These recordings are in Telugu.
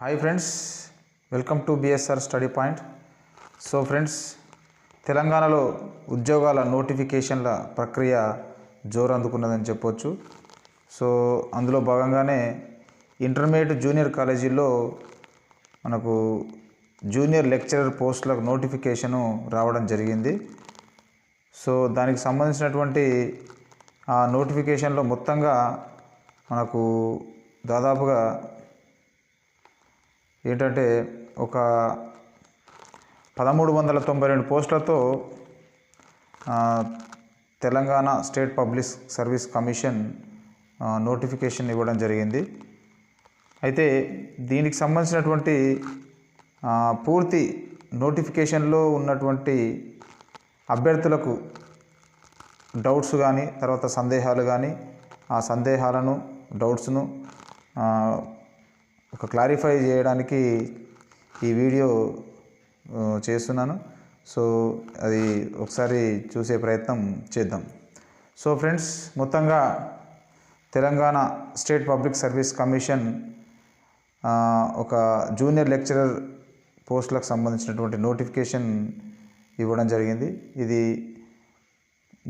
Hi friends welcome to BSR study point so friends తెలంగాణలో ఉద్యోగాల నోటిఫికేషన్ల ప్రక్రియ జోరు అందుకున్నదని చెప్పొచ్చు. సో అందులో భాగంగానే ఇంటర్మీడియట్ జూనియర్ కాలేజీల్లో మనకు జూనియర్ లెక్చరర్ పోస్టులకు నోటిఫికేషను రావడం జరిగింది. సో దానికి సంబంధించినటువంటి ఆ నోటిఫికేషన్లో మొత్తంగా మనకు దాదాపుగా ఏంటంటే ఒక పదమూడు వందల తొంభై రెండు పోస్టులతో Telangana state public service commission notification ఇవ్వడం జరిగింది. అయితే దీనికి సంబంధించినటువంటి పూర్తి నోటిఫికేషన్లో ఉన్నటువంటి అభ్యర్థులకు డౌట్స్ కానీ తర్వాత సందేహాలు కానీ ఆ సందేహాలను డౌట్స్ను ఒక క్లారిఫై చేయడానికి ఈ వీడియో చేస్తున్నాను. సో అది ఒకసారి చూసే ప్రయత్నం చేద్దాం. సో ఫ్రెండ్స్ మొత్తంగా Telangana state public service commission ఒక జూనియర్ లెక్చరర్ పోస్టులకు సంబంధించినటువంటి నోటిఫికేషన్ ఇవ్వడం జరిగింది. ఇది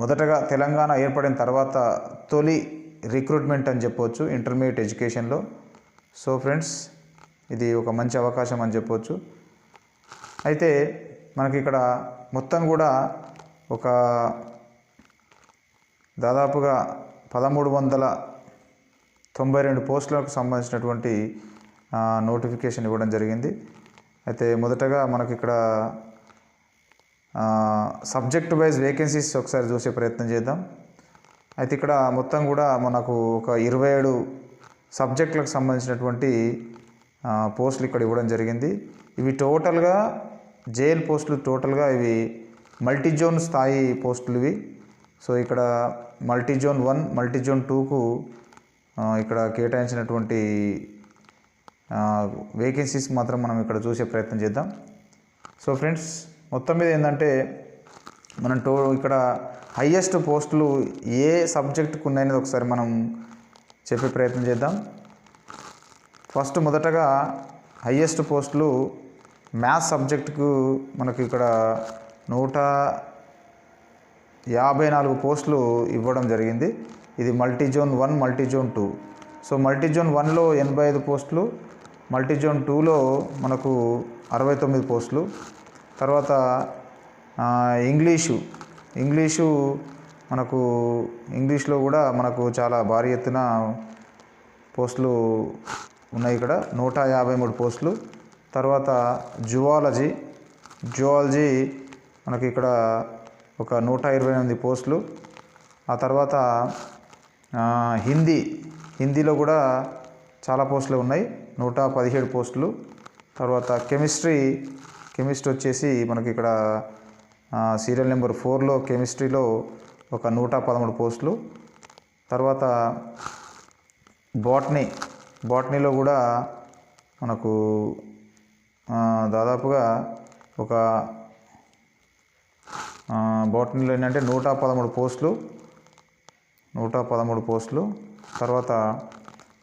మొదటగా తెలంగాణ ఏర్పడిన తర్వాత తొలి రిక్రూట్మెంట్ అని చెప్పవచ్చు ఇంటర్మీడియట్ ఎడ్యుకేషన్లో సో ఫ్రెండ్స్ ఇది ఒక మంచి అవకాశం అని చెప్పవచ్చు అయితే మనకి ఇక్కడ మొత్తం కూడా ఒక దాదాపుగా పదమూడు వందల తొంభై రెండు పోస్టులకు సంబంధించినటువంటి నోటిఫికేషన్ ఇవ్వడం జరిగింది. అయితే మొదటగా మనకి ఇక్కడ సబ్జెక్ట్ వైజ్ వేకెన్సీస్ ఒకసారి చూసే ప్రయత్నం చేద్దాం. అయితే ఇక్కడ మొత్తం కూడా మనకు ఒక ఇరవై ఏడు సబ్జెక్టులకు సంబంధించినటువంటి పోస్టులు ఇక్కడ ఇవ్వడం జరిగింది. ఇవి టోటల్గా జేఎల్ పోస్టులు టోటల్గా ఇవి మల్టీ జోన్ స్థాయి పోస్టులు ఇవి. సో ఇక్కడ multi zone one multi zone టూకు ఇక్కడ కేటాయించినటువంటి వేకెన్సీస్ మాత్రం మనం ఇక్కడ చూసే ప్రయత్నం చేద్దాం. సో ఫ్రెండ్స్ మొత్తం మీద ఏంటంటే మనం టో ఇక్కడ హయ్యెస్ట్ పోస్టులు ఏ సబ్జెక్టుకు ఉన్నాయనేది ఒకసారి మనం చెప్పే ప్రయత్నం చేద్దాం. ఫస్ట్ మొదటగా హయ్యెస్ట్ పోస్టులు మ్యాథ్స్ సబ్జెక్టుకు మనకి ఇక్కడ నూట యాభై నాలుగు పోస్టులు ఇవ్వడం జరిగింది. ఇది multi zone one multi zone two. So multi zone వన్లో ఎనభై ఐదు పోస్టులు మల్టీ జోన్ టూలో మనకు అరవై తొమ్మిది పోస్టులు. తర్వాత ఇంగ్లీషు. ఇంగ్లీషు మనకు ఇంగ్లీష్లో కూడా మనకు చాలా భారీ ఎత్తున పోస్టులు ఉన్నాయి ఇక్కడ. నూట యాభై మూడు పోస్టులు. తర్వాత జువాలజీ. జువాలజీ మనకి ఇక్కడ ఒక నూట ఇరవై ఎనిమిది పోస్టులు. ఆ తర్వాత హిందీ. హిందీలో కూడా చాలా పోస్టులు ఉన్నాయి. నూట పదిహేడు పోస్టులు. తర్వాత కెమిస్ట్రీ. కెమిస్ట్రీ వచ్చేసి మనకి ఇక్కడ సీరియల్ నెంబర్ ఫోర్లో కెమిస్ట్రీలో ఒక నూట పదమూడు పోస్టులు. తర్వాత బాటనీ బాటనీలో కూడా మనకు దాదాపుగా ఒక ఆ, బాటనీలో ఏంటంటే నూట పదమూడు పోస్టులు. నూట పదమూడు పోస్టులు. తర్వాత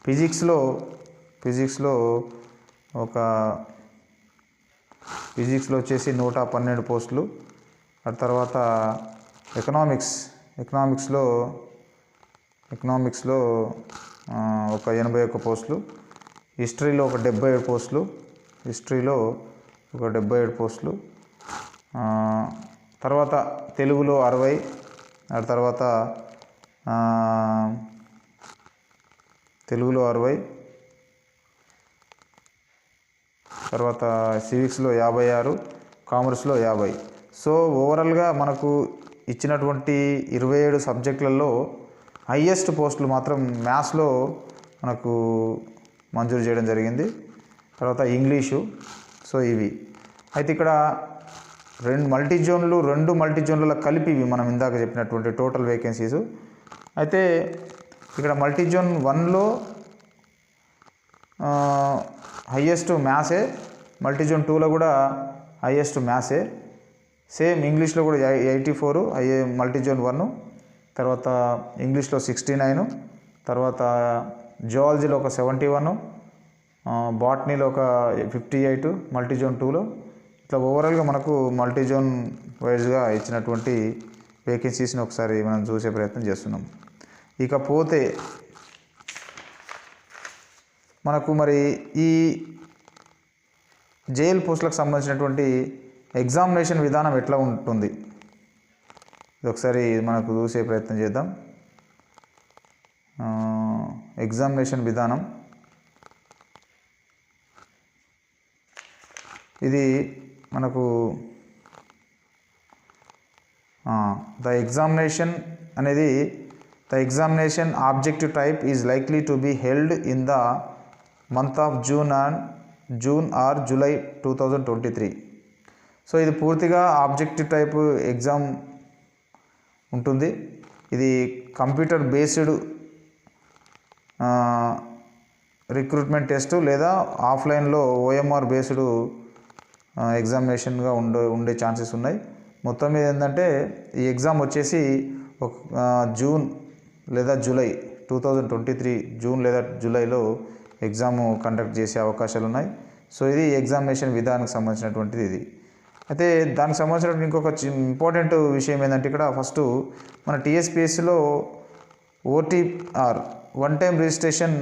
ఫిజిక్స్లో ఫిజిక్స్లో ఒక ఫిజిక్స్లో వచ్చేసి నూట పన్నెండు పోస్టులు. ఆ తర్వాత ఎకనామిక్స్ ఎకనామిక్స్లో ఎకనామిక్స్లో ఒక ఎనభై ఒక్క పోస్టులు హిస్టరీలో ఒక డెబ్బై ఏడు పోస్టులు హిస్టరీలో ఒక డెబ్బై ఏడు పోస్టులు తర్వాత తెలుగులో అరవై ఆ తర్వాత తెలుగులో అరవై తర్వాత సివిక్స్లో యాభై ఆరు కామర్స్లో యాభై. సో ఓవరాల్గా మనకు ఇచ్చినటువంటి ఇరవై ఏడు సబ్జెక్టులలో హయ్యెస్ట్ పోస్టులు మాత్రం మ్యాథ్స్లో మనకు మంజూరు చేయడం జరిగింది. తర్వాత ఇంగ్లీషు సో ఇవి. అయితే ఇక్కడ రెండు మల్టీ జోన్లు రెండు మల్టీ జోన్లలో కలిపి ఇవి మనం ఇందాక చెప్పినటువంటి టోటల్ వేకెన్సీస్. అయితే ఇక్కడ మల్టీ జోన్ వన్లో హయ్యెస్ట్ మ్యాథ్సే మల్టీ జోన్ టూలో కూడా హయ్యెస్ట్ మ్యాథ్సే. సేమ్ ఇంగ్లీష్లో కూడా ఎయిటీ ఫోర్ అయ్యే మల్టీ జోన్ వన్ తర్వాత ఇంగ్లీష్లో సిక్స్టీ నైన్ తర్వాత జువాలజీలో ఒక సెవెంటీ వన్ బాట్నీలో ఒక ఫిఫ్టీ ఎయిట్ మల్టీజోన్ టూలో. ఇట్లా ఓవరాల్గా మనకు మల్టీజోన్ వైజ్గా ఇచ్చినటువంటి వేకెన్సీస్ని ఒకసారి మనం చూసే ప్రయత్నం చేస్తున్నాం. ఇకపోతే మనకు మరి ఈ జైల్ పోస్టులకు సంబంధించినటువంటి ఎగ్జామినేషన్ విధానం ఎట్లా ఉంటుంది? ఇది ఒకసారి మనకు చూసే ప్రయత్నం చేద్దాం. ఎగ్జామినేషన్ విధానం. ఇది మనకు ద ఎగ్జామినేషన్ అనేది the examination objective type is likely to be held in the month of June and June or July two thousand twenty three so ఇది పూర్తిగా ఆబ్జెక్టివ్ టైప్ ఎగ్జామ్ ఉంటుంది. ఇది కంప్యూటర్ బేస్డ్ రిక్రూట్మెంట్ టెస్ట్ లేదా ఆఫ్లైన్లో ఓఎంఆర్ బేస్డ్ ఎగ్జామినేషన్గా ఉండే ఉండే ఛాన్సెస్ ఉన్నాయి. మొత్తం మీద ఏంటంటే ఈ ఎగ్జామ్ వచ్చేసి ఒక జూన్ లేదా July two thousand twenty three June లేదా జూలైలో ఎగ్జామ్ కండక్ట్ చేసే అవకాశాలు ఉన్నాయి సో ఇది ఎగ్జామినేషన్ విధానానికి సంబంధించినటువంటిది ఇది. అయితే దానికి సంబంధించిన ఇంకొక ఇంపార్టెంట్ విషయం ఏంటంటే ఇక్కడ ఫస్ట్ మన టీఎస్పిఎస్సిలో ఓటీఆర్ వన్ టైం రిజిస్ట్రేషన్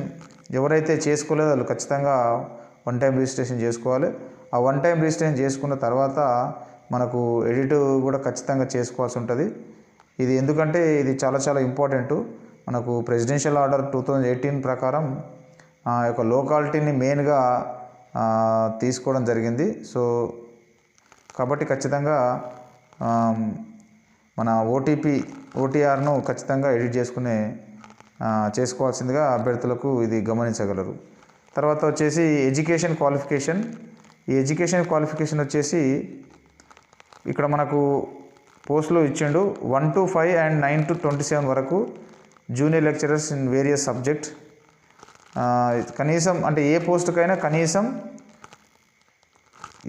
ఎవరైతే చేసుకోలేదో వాళ్ళు ఖచ్చితంగా వన్ టైం రిజిస్ట్రేషన్ చేసుకోవాలి. ఆ వన్ టైం రిజిస్ట్రేషన్ చేసుకున్న తర్వాత మనకు ఎడిట్ కూడా ఖచ్చితంగా చేసుకోవాల్సి ఉంటుంది. ఇది ఎందుకంటే ఇది చాలా చాలా ఇంపార్టెంట్. మనకు presidential order two thousand eighteen ప్రకారం ఆ యొక్క లోకాలిటీని మెయిన్గా తీసుకోవడం జరిగింది. సో కాబట్టి ఖచ్చితంగా మన ఓటీపీ ఓటీఆర్ను ఖచ్చితంగా ఎడిట్ చేసుకునే చేసుకోవాల్సిందిగా అభ్యర్థులకు ఇది గమనించగలరు. తర్వాత వచ్చేసి ఎడ్యుకేషన్ క్వాలిఫికేషన్. ఈ ఎడ్యుకేషన్ క్వాలిఫికేషన్ వచ్చేసి ఇక్కడ మనకు పోస్టులు ఇచ్చిండు one to five and nine to twenty seven వరకు junior lecturers in various subject. కనీసం అంటే ఏ పోస్టుకైనా కనీసం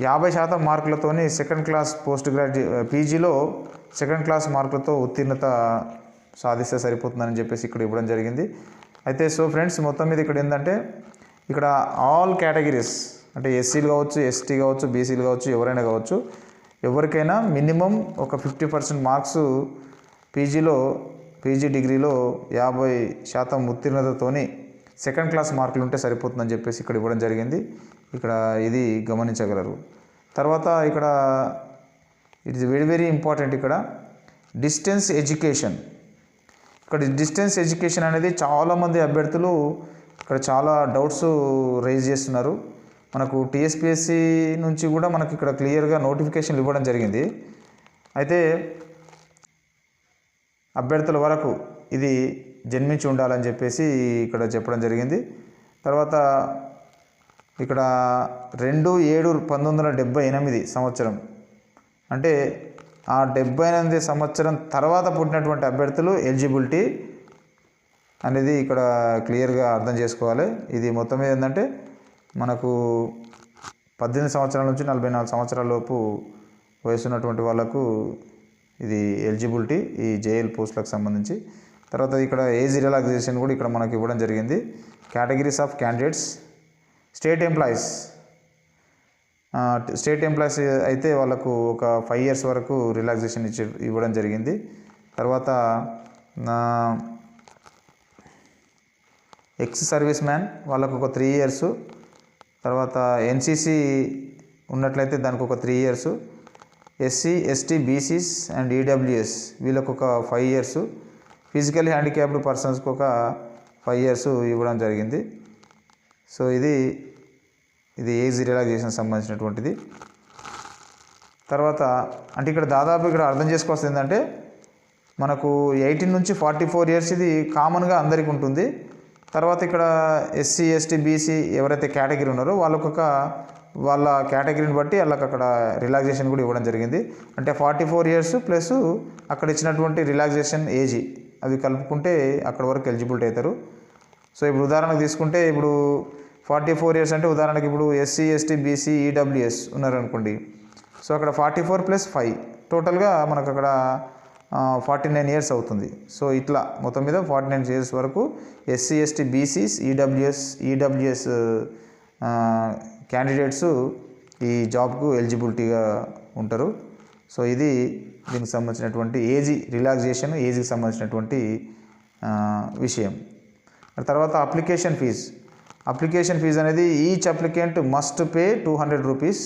యాభై శాతం మార్కులతోని సెకండ్ క్లాస్ పోస్ట్ గ్రాడ్యుయేట్ పీజీలో సెకండ్ క్లాస్ మార్కులతో ఉత్తీర్ణత సాధిస్తే సరిపోతుందని చెప్పేసి ఇక్కడ ఇవ్వడం జరిగింది. అయితే సో ఫ్రెండ్స్ మొత్తం మీద ఇక్కడ ఏంటంటే ఇక్కడ ఆల్ కేటగిరీస్ అంటే ఎస్సీలు కావచ్చు ఎస్టీ కావచ్చు బీసీలు కావచ్చు ఎవరైనా కావచ్చు ఎవరికైనా మినిమం ఒక ఫిఫ్టీ పర్సెంట్ మార్క్స్ పీజీలో పీజీ డిగ్రీలో యాభై శాతం ఉత్తీర్ణతతోని సెకండ్ క్లాస్ మార్కులు ఉంటే సరిపోతుందని చెప్పేసి ఇక్కడ ఇవ్వడం జరిగింది. ఇక్కడ ఇది గమనించగలరు. తర్వాత ఇక్కడ it is very very important ఇక్కడ. డిస్టెన్స్ ఎడ్యుకేషన్ ఇక్కడ డిస్టెన్స్ ఎడ్యుకేషన్ అనేది చాలామంది అభ్యర్థులు ఇక్కడ చాలా డౌట్స్ రైజ్ చేస్తున్నారు. మనకు టీఎస్పిఎస్సి నుంచి కూడా మనకి ఇక్కడ క్లియర్గా నోటిఫికేషన్లు ఇవ్వడం జరిగింది. అయితే అభ్యర్థుల వరకు ఇది జన్మించి ఉండాలని చెప్పేసి ఇక్కడ చెప్పడం జరిగింది. తర్వాత ఇక్కడ రెండు ఏడు పంతొమ్మిది వందల డెబ్బై ఎనిమిది సంవత్సరం. అంటే ఆ డెబ్బై ఎనిమిది సంవత్సరం తర్వాత పుట్టినటువంటి అభ్యర్థులు ఎలిజిబిలిటీ అనేది ఇక్కడ క్లియర్గా అర్థం చేసుకోవాలి. ఇది మొత్తం మీద ఏంటంటే మనకు పద్దెనిమిది సంవత్సరాల నుంచి నలభై నాలుగు సంవత్సరాల లోపు వయసు ఉన్నటువంటి వాళ్ళకు ఇది ఎలిజిబిలిటీ ఈ జేఎల్ పోస్టులకు సంబంధించి. తర్వాత ఇక్కడ ఏజ్ రిలాక్సేషన్ కూడా ఇక్కడ మనకి ఇవ్వడం జరిగింది. Categories of candidates state employees. State employees అయితే వాళ్ళకు ఒక ఫైవ్ ఇయర్స్ వరకు రిలాక్సేషన్ ఇచ్చి ఇవ్వడం జరిగింది. తర్వాత ఎక్స్ సర్వీస్ మ్యాన్ వాళ్ళకు ఒక త్రీ ఇయర్స్. తర్వాత ఎన్సీసీ ఉన్నట్లయితే దానికి ఒక three years. SC ST BCs and EWS వీళ్ళకు ఒక ఫైవ్ ఇయర్స్. ఫిజికల్ హ్యాండిక్యాప్డ్ పర్సన్స్కి ఒక ఫైవ్ ఇయర్స్ ఇవ్వడం జరిగింది. సో ఇది ఇది ఏజీ రిలాక్సేషన్ సంబంధించినటువంటిది. తర్వాత అంటే ఇక్కడ దాదాపు ఇక్కడ అర్థం చేసుకోవాల్సింది ఏంటంటే మనకు ఎయిటీన్ నుంచి ఫార్టీ ఫోర్ ఇయర్స్ ఇది కామన్గా అందరికీ ఉంటుంది. తర్వాత ఇక్కడ ఎస్సీ ఎస్టీ బీసీ ఎవరైతే కేటగిరీ ఉన్నారో వాళ్ళకు వాళ్ళ కేటగిరీని బట్టి వాళ్ళకి అక్కడ రిలాక్సేషన్ కూడా ఇవ్వడం జరిగింది. అంటే ఫార్టీ ఫోర్ ఇయర్స్ ప్లస్ అక్కడ ఇచ్చినటువంటి రిలాక్సేషన్ ఏజీ అవి కలుపుకుంటే అక్కడ వరకు ఎలిజిబిలిటీ అవుతారు. సో ఇప్పుడు ఉదాహరణకు తీసుకుంటే ఇప్పుడు ఫార్టీ ఫోర్ ఇయర్స్ అంటే ఉదాహరణకి ఇప్పుడు ఎస్సీ ఎస్టీ బీసీ ఈడబ్ల్యూఎస్ ఉన్నారనుకోండి. సో అక్కడ ఫార్టీ ఫోర్ ప్లస్ ఫైవ్ టోటల్గా మనకు అక్కడ ఫార్టీ నైన్ ఇయర్స్ అవుతుంది. సో ఇట్లా మొత్తం మీద ఫార్టీ నైన్ ఇయర్స్ వరకు SC ST BCs EWS EWS candidates ఈ జాబ్కు ఎలిజిబిలిటీగా ఉంటారు. సో ఇది దీనికి సంబంధించినటువంటి ఏజీ రిలాక్సేషన్ ఏజీకి సంబంధించినటువంటి విషయం. తర్వాత అప్లికేషన్ ఫీజ్ అప్లికేషన్ ఫీజు అనేది each applicant must pay two hundred rupees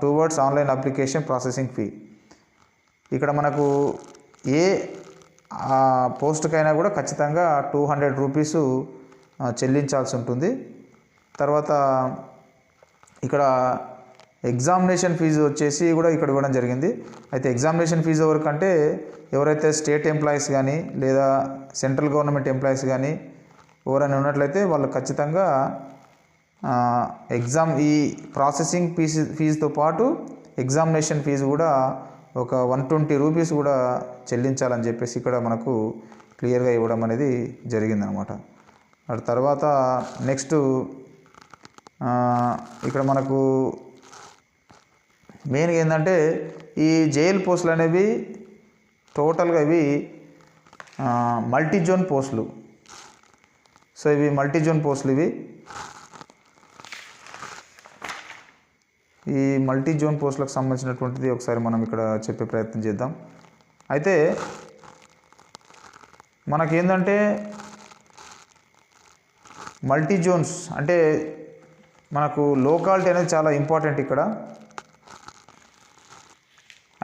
towards online application processing fee. ఇక్కడ మనకు ఏ పోస్ట్కైనా కూడా ఖచ్చితంగా టూ హండ్రెడ్ రూపీస్ చెల్లించాల్సి ఉంటుంది. తర్వాత ఇక్కడ ఎగ్జామినేషన్ ఫీజు వచ్చేసి కూడా ఇక్కడ ఇవ్వడం జరిగింది. అయితే ఎగ్జామినేషన్ ఫీజు ఎవరికంటే ఎవరైతే స్టేట్ ఎంప్లాయీస్ కానీ లేదా సెంట్రల్ గవర్నమెంట్ ఎంప్లాయీస్ కానీ ఎవరైనా ఉన్నట్లయితే వాళ్ళు ఖచ్చితంగా ఎగ్జామ్ ఈ ప్రాసెసింగ్ ఫీజు ఫీజుతో పాటు ఎగ్జామినేషన్ ఫీజు కూడా ఒక వన్ ట్వంటీ రూపీస్ కూడా చెల్లించాలని చెప్పేసి ఇక్కడ మనకు క్లియర్గా ఇవ్వడం అనేది జరిగిందనమాట. అటు తర్వాత నెక్స్ట్ ఇక్కడ మనకు మెయిన్గా ఏంటంటే ఈ జైల్ పోస్టులు అనేవి టోటల్గా ఇవి మల్టీ జోన్ పోస్టులు. సో ఇవి మల్టీ జోన్ పోస్టులు ఇవి. ఈ మల్టీ జోన్ పోస్టులకు సంబంధించినటువంటిది ఒకసారి మనం ఇక్కడ చెప్పే ప్రయత్నం చేద్దాం. అయితే మనకేందంటే మల్టీ జోన్స్ అంటే మనకు లోకాలిటీ అనేది చాలా ఇంపార్టెంట్ ఇక్కడ.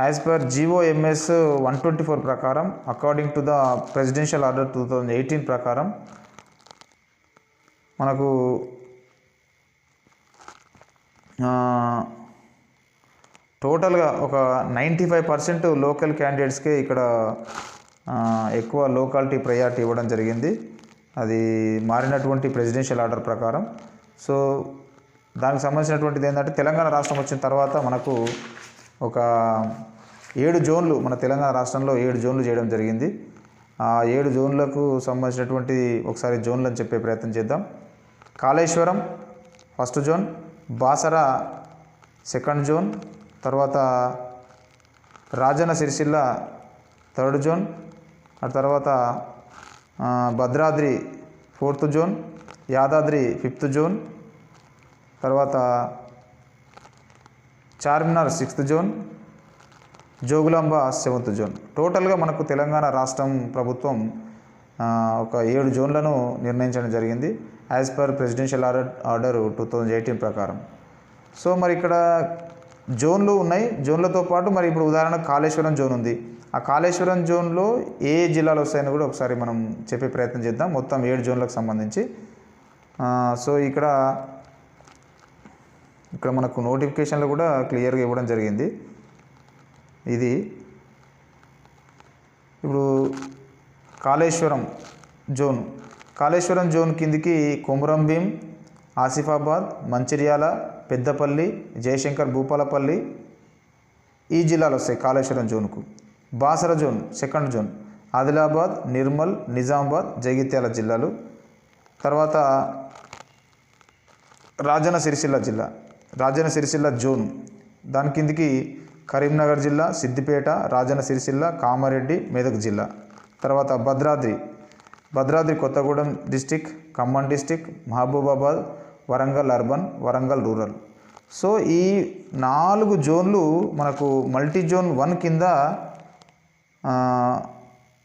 As per GOMS one twenty four ప్రకారం according to the presidential order two thousand eighteen ప్రకారం మనకు టోటల్గా ఒక నైంటీ ఫైవ్ పర్సెంట్ లోకల్ క్యాండిడేట్స్కే ఇక్కడ ఎక్కువ లోకాలిటీ ప్రయారిటీ ఇవ్వడం జరిగింది. అది మారినటువంటి ప్రెసిడెన్షియల్ ఆర్డర్ ప్రకారం. సో దానికి సంబంధించినటువంటిది ఏంటంటే తెలంగాణ రాష్ట్రం వచ్చిన తర్వాత మనకు ఒక ఏడు జోన్లు మన తెలంగాణ రాష్ట్రంలో ఏడు జోన్లు చేయడం జరిగింది. ఆ ఏడు జోన్లకు సంబంధించినటువంటి ఒకసారి జోన్లు అని చెప్పే ప్రయత్నం చేద్దాం. Kaleshwaram first zone Basara second zone తర్వాత రాజన్న సిరిసిల్ల థర్డ్ జోన్ ఆ తర్వాత Bhadradri fourth zone Yadadri fifth zone తర్వాత Charminar sixth zone Jogulamba seventh zone. టోటల్గా మనకు తెలంగాణ రాష్ట్రం ప్రభుత్వం ఒక ఏడు జోన్లను నిర్ణయించడం జరిగింది. As per presidential order order two thousand eighteen ప్రకారం. సో మరి ఇక్కడ జోన్లు ఉన్నాయి. జోన్లతో పాటు మరి ఇప్పుడు ఉదాహరణ కాళేశ్వరం జోన్ ఉంది. ఆ కాళేశ్వరం జోన్లో ఏ జిల్లాలు వస్తాయని కూడా ఒకసారి మనం చెప్పే ప్రయత్నం చేద్దాం. మొత్తం ఏడు జోన్లకు సంబంధించి. సో ఇక్కడ ఇక్కడ మనకు నోటిఫికేషన్లు కూడా క్లియర్గా ఇవ్వడం జరిగింది. ఇది ఇప్పుడు కాళేశ్వరం జోన్. కాళేశ్వరం జోన్ కిందికి కొమురం భీం ఆసిఫాబాద్ మంచిర్యాల పెద్దపల్లి జయశంకర్ భూపాలపల్లి ఈ జిల్లాలు వస్తాయి Kaleshwaram జోన్కు Basara zone second zone Adilabad Nirmal Nizamabad Jagtial జిల్లాలు. తర్వాత రాజన్న సిరిసిల్ల జిల్లా. రాజన్న సిరిసిల్ల జోన్ దాని కిందికి కరీంనగర్ జిల్లా సిద్దిపేట రాజన్న సిరిసిల్ల కామారెడ్డి మెదక్ జిల్లా. తర్వాత Bhadradri. Bhadradri Kothagudem district Khammam district Mahabubabad Warangal urban Warangal rural. So ఈ నాలుగు జోన్లు మనకు మల్టీ జోన్ వన్ కింద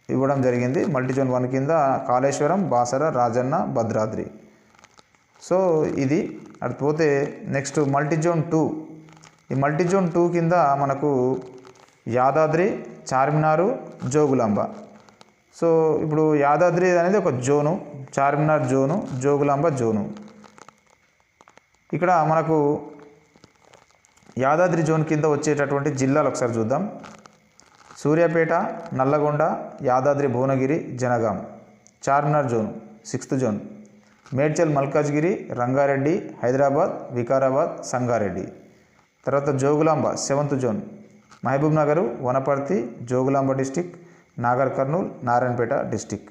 ఇవ్వడం జరిగింది. మల్టీ జోన్ వన్ కింద కాళేశ్వరం బాసర రాజన్న భద్రాద్రి. సో ఇది. అటు నెక్స్ట్ మల్టీ జోన్ టూ. ఈ మల్టీ జోన్ టూ కింద మనకు యాదాద్రి చార్మినారు జోగులాంబ. సో ఇప్పుడు యాదాద్రి అనేది ఒక zone Charminar zone Jogulamba zone. ఇక్కడ మనకు యాదాద్రి జోన్ కింద వచ్చేటటువంటి జిల్లాలు ఒకసారి చూద్దాం. Suryapet Nalgonda Yadadri Bhuvanagiri Jangaon. Charminar zone sixth zone. Medchal Malkajgiri Rangareddy Hyderabad Vikarabad Sangareddy. తర్వాత Jogulamba seventh zone. Mahabubnagar Wanaparthy Jogulamba district Nagarkurnool Narayanpet district.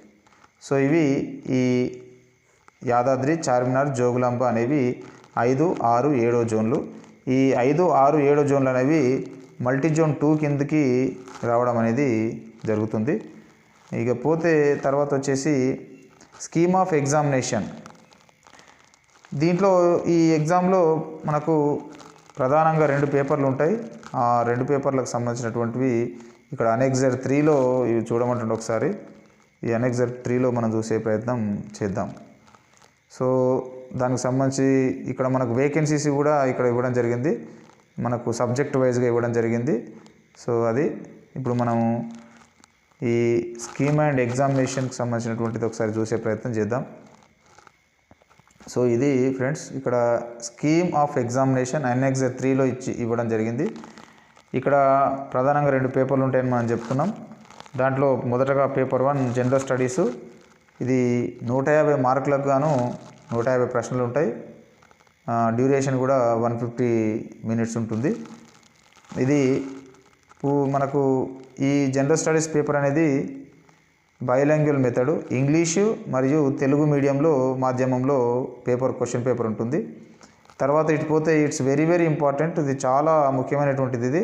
So ఇవి ఈ యాదాద్రి చార్మినార్ జోగులాంబ అనేవి ఐదు ఆరు ఏడో జోన్లు. ఈ ఐదు ఆరు ఏడో జోన్లు అనేవి మల్టీ జోన్ టూ కిందకి రావడం అనేది జరుగుతుంది. ఇక పోతే తర్వాత వచ్చేసి స్కీమ్ ఆఫ్ ఎగ్జామినేషన్. దీంట్లో ఈ ఎగ్జామ్లో మనకు ప్రధానంగా రెండు పేపర్లు ఉంటాయి. ఆ రెండు పేపర్లకు సంబంధించినటువంటివి ఇక్కడ అనెక్జర్ త్రీలో ఇవి చూడమంటుండే ఒకసారి. ఈ అనెక్జర్ త్రీలో మనం చూసే ప్రయత్నం చేద్దాం. సో దానికి సంబంధించి ఇక్కడ మనకు వేకెన్సీస్ కూడా ఇక్కడ ఇవ్వడం జరిగింది. మనకు సబ్జెక్ట్ వైజ్గా ఇవ్వడం జరిగింది. సో అది ఇప్పుడు మనం ఈ స్కీమ్ అండ్ ఎగ్జామినేషన్కి సంబంధించినటువంటిది ఒకసారి చూసే ప్రయత్నం చేద్దాం. సో ఇది ఫ్రెండ్స్ ఇక్కడ స్కీమ్ ఆఫ్ ఎగ్జామినేషన్ ఎన్ఎక్జర్ త్రీలో ఇచ్చి ఇవ్వడం జరిగింది. ఇక్కడ ప్రధానంగా రెండు పేపర్లు ఉంటాయని మనం చెప్తున్నాం. దాంట్లో మొదటగా పేపర్ వన్ జనరల్ స్టడీస్. ఇది నూట యాభై మార్కులకు గాను నూట యాభై ప్రశ్నలు ఉంటాయి. డ్యూరేషన్ కూడా వన్ ఫిఫ్టీ మినిట్స్ ఉంటుంది. ఇది మనకు ఈ జనరల్ స్టడీస్ పేపర్ అనేది బయోలాంగ్యువల్ మెథడు ఇంగ్లీషు మరియు తెలుగు మీడియంలో మాధ్యమంలో పేపర్ క్వశ్చన్ పేపర్ ఉంటుంది. తర్వాత ఇటు పోతే ఇట్స్ వెరీ వెరీ ఇంపార్టెంట్ ఇది చాలా ముఖ్యమైనటువంటిది ఇది.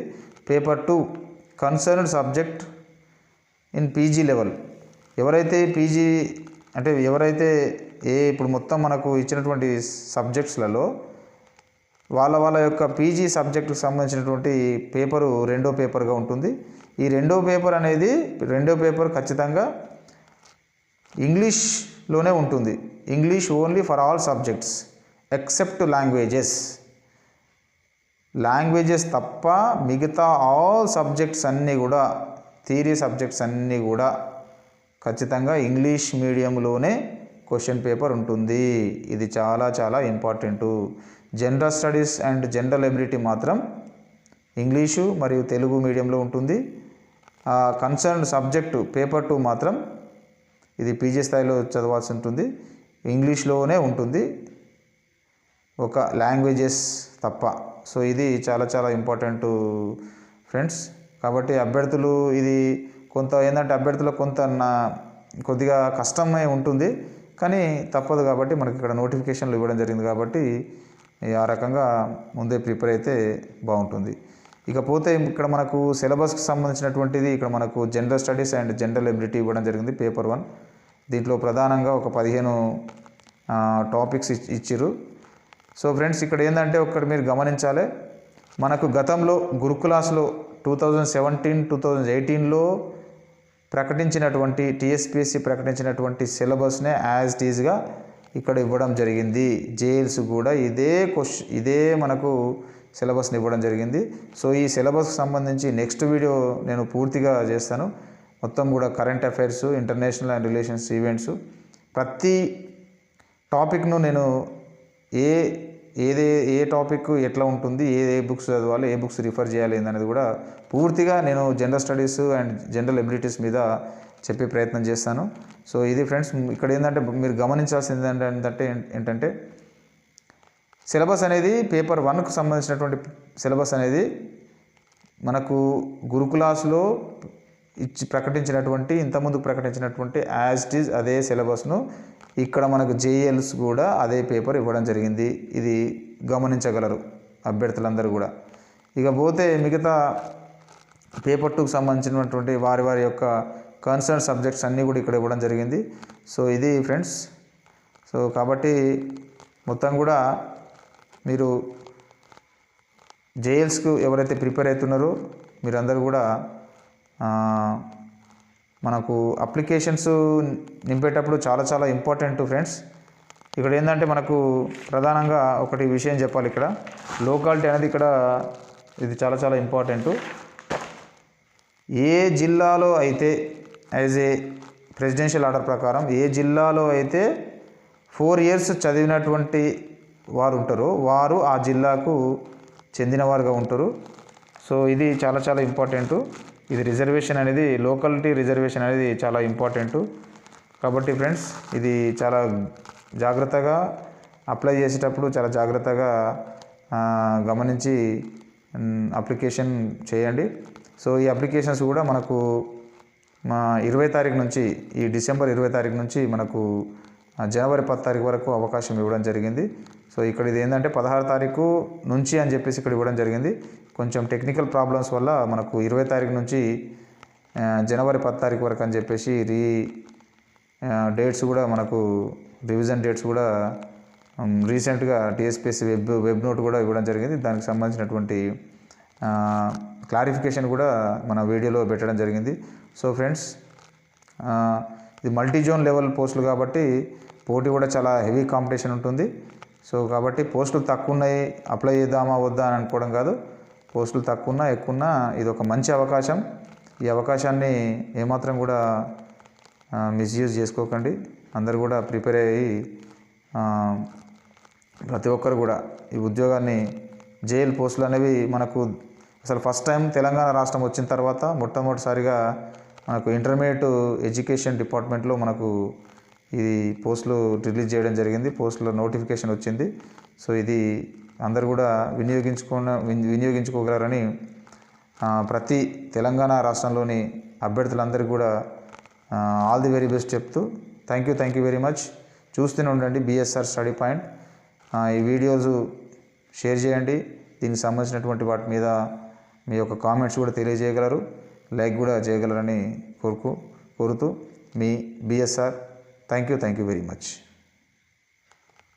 Paper to concerned subject in PG level ఎవరైతే పీజీ అంటే ఎవరైతే ఏ ఇప్పుడు మొత్తం మనకు ఇచ్చినటువంటి సబ్జెక్ట్స్లలో వాళ్ళ వాళ్ళ యొక్క పీజీ సబ్జెక్టుకు సంబంధించినటువంటి పేపరు రెండో పేపర్గా ఉంటుంది. ఈ రెండో పేపర్ అనేది రెండో పేపర్ ఖచ్చితంగా ఇంగ్లీష్లోనే ఉంటుంది. English only for all subjects except languages languages తప్ప మిగతా ఆల్ సబ్జెక్ట్స్ అన్నీ కూడా థియరీ సబ్జెక్ట్స్ అన్నీ కూడా ఖచ్చితంగా ఇంగ్లీష్ మీడియంలోనే క్వశ్చన్ పేపర్ ఉంటుంది. ఇది చాలా చాలా important general studies and general ability మాత్రం ఇంగ్లీషు మరియు తెలుగు మీడియంలో ఉంటుంది. కన్సర్న్ సబ్జెక్టు పేపర్ టూ మాత్రం ఇది పీజీ స్థాయిలో చదవాల్సి ఉంటుంది. ఇంగ్లీష్లోనే ఉంటుంది. ఒక లాంగ్వేజెస్ తప్ప. సో ఇది చాలా చాలా ఇంపార్టెంట్ ఫ్రెండ్స్. కాబట్టి అభ్యర్థులు ఇది కొంత ఏంటంటే అభ్యర్థులకు కొంత నా కొద్దిగా కష్టమై ఉంటుంది. కానీ తప్పదు కాబట్టి మనకి ఇక్కడ నోటిఫికేషన్లు ఇవ్వడం జరిగింది కాబట్టి ఆ రకంగా ముందే ప్రిపేర్ అయితే బాగుంటుంది. ఇకపోతే ఇక్కడ మనకు సిలబస్కి సంబంధించినటువంటిది ఇక్కడ మనకు general studies and general ability ఇవ్వడం జరిగింది పేపర్ వన్. దీంట్లో ప్రధానంగా ఒక పదిహేను టాపిక్స్ ఇచ్చిర్రు. సో ఫ్రెండ్స్ ఇక్కడ ఏంటంటే ఒకటి మీరు గమనించాలి. మనకు గతంలో గురుకులాస్లో two thousand seventeen two thousand ఎయిటీన్లో ప్రకటించినటువంటి టీఎస్పీఎస్సి ప్రకటించినటువంటి సిలబస్నే యాజ్ టీజ్గా ఇక్కడ ఇవ్వడం జరిగింది. జేఎల్స్ కూడా ఇదే క్వశ్చన్ ఇదే మనకు సిలబస్ని ఇవ్వడం జరిగింది. సో ఈ సిలబస్కి సంబంధించి నెక్స్ట్ వీడియో నేను పూర్తిగా చేస్తాను. మొత్తం కూడా current affairs international and relations events ప్రతి టాపిక్ను నేను ఏ ఏదే ఏ టాపిక్ ఎట్లా ఉంటుంది ఏ ఏ బుక్స్ చదవాలి ఏ బుక్స్ రిఫర్ చేయాలి అనేది కూడా పూర్తిగా నేను general studies and general abilities మీద చెప్పే ప్రయత్నం చేస్తాను. సో ఇది ఫ్రెండ్స్ ఇక్కడ ఏంటంటే మీరు గమనించాల్సింది ఏంటంటే ఏంటంటే సిలబస్ అనేది పేపర్ వన్కు సంబంధించినటువంటి సిలబస్ అనేది మనకు గురుకులాస్లో ఇచ్చి ప్రకటించినటువంటి ఇంతకుముందు ప్రకటించినటువంటి యాజ్ ఇట్ ఈజ్ అదే సిలబస్ను ఇక్కడ మనకు జేఎల్స్ కూడా అదే పేపర్ ఇవ్వడం జరిగింది. ఇది గమనించగలరు అభ్యర్థులందరూ కూడా. ఇక పోతే మిగతా పేపర్ టూకు సంబంధించినటువంటి వారి వారి యొక్క కన్సర్న్ సబ్జెక్ట్స్ అన్నీ కూడా ఇక్కడ ఇవ్వడం జరిగింది. సో ఇది ఫ్రెండ్స్ సో కాబట్టి మొత్తం కూడా మీరు జేఎల్స్కు ఎవరైతే ప్రిపేర్ అవుతున్నారో మీరందరూ కూడా మనకు అప్లికేషన్స్ నింపేటప్పుడు చాలా చాలా ఇంపార్టెంట్ ఫ్రెండ్స్. ఇక్కడ ఏంటంటే మనకు ప్రధానంగా ఒకటి విషయం చెప్పాలి ఇక్కడ. లోకాలిటీ అనేది ఇక్కడ ఇది చాలా చాలా ఇంపార్టెంట్. ఏ జిల్లాలో అయితే యాజ్ ఏ ప్రెసిడెన్షియల్ ఆర్డర్ ప్రకారం ఏ జిల్లాలో అయితే ఫోర్ ఇయర్స్ చదివినటువంటి వారు ఉంటారో వారు ఆ జిల్లాకు చెందినవారుగా ఉంటారు. సో ఇది చాలా చాలా ఇంపార్టెంట్. ఇది రిజర్వేషన్ అనేది లోకాలిటీ రిజర్వేషన్ అనేది చాలా ఇంపార్టెంట్ కాబట్టి ఫ్రెండ్స్ ఇది చాలా జాగ్రత్తగా అప్లై చేసేటప్పుడు చాలా జాగ్రత్తగా గమనించి అప్లికేషన్ చేయండి. సో ఈ అప్లికేషన్స్ కూడా మనకు మా ఇరవై తారీఖు నుంచి ఈ డిసెంబర్ ఇరవై తారీఖు నుంచి మనకు జనవరి పది తారీఖు వరకు అవకాశం ఇవ్వడం జరిగింది. సో ఇక్కడ ఇది ఏంటంటే పదహారు తారీఖు నుంచి అని చెప్పేసి ఇక్కడ ఇవ్వడం జరిగింది. కొంచెం టెక్నికల్ ప్రాబ్లమ్స్ వల్ల మనకు ఇరవై తారీఖు నుంచి జనవరి పది తారీఖు వరకు అని చెప్పేసి రీ డేట్స్ కూడా మనకు రివిజన్ డేట్స్ కూడా రీసెంట్గా టీఎస్పీఎస్సీ వెబ్ వెబ్ నోట్ కూడా ఇవ్వడం జరిగింది. దానికి సంబంధించినటువంటి క్లారిఫికేషన్ కూడా మన వీడియోలో పెట్టడం జరిగింది. సో ఫ్రెండ్స్ ఇది మల్టీ జోన్ లెవెల్ పోస్టులు కాబట్టి పోటీ కూడా చాలా హెవీ కాంపిటీషన్ ఉంటుంది. సో కాబట్టి పోస్టులు తక్కువ ఉన్నాయి అప్లై చేద్దామా వద్దా అని అనుకోవడం కాదు. పోస్టులు తక్కువన్నా ఎక్కువన్నా ఇది ఒక మంచి అవకాశం. ఈ అవకాశాన్ని ఏమాత్రం కూడా మిస్యూజ్ చేసుకోకండి. అందరు కూడా ప్రిపేర్ అయ్యి ప్రతి ఒక్కరు కూడా ఈ ఉద్యోగాన్ని జైలు పోస్టులు అనేవి మనకు అసలు ఫస్ట్ టైం తెలంగాణ రాష్ట్రం వచ్చిన తర్వాత మొట్టమొదటిసారిగా మనకు ఇంటర్మీడియట్ ఎడ్యుకేషన్ డిపార్ట్మెంట్లో మనకు ఈ పోస్టులు రిలీజ్ చేయడం జరిగింది. పోస్టులో నోటిఫికేషన్ వచ్చింది. సో ఇది అందరు కూడా వినియోగించుకున్న వినియోగించుకోగలరని ప్రతి తెలంగాణ రాష్ట్రంలోని అభ్యర్థులందరికీ కూడా ఆల్ ది వెరీ బెస్ట్ చెప్తూ thank you thank you very much చూస్తూనే ఉండండి బిఎస్ఆర్ స్టడీ పాయింట్ ఈ వీడియోస్ షేర్ చేయండి. దీనికి సంబంధించినటువంటి వాటి మీద మీ యొక్క కామెంట్స్ కూడా తెలియజేయగలరు. లైక్ కూడా చేయగలరని కోరుకు కోరుతూ మీ BSR thank you thank you very much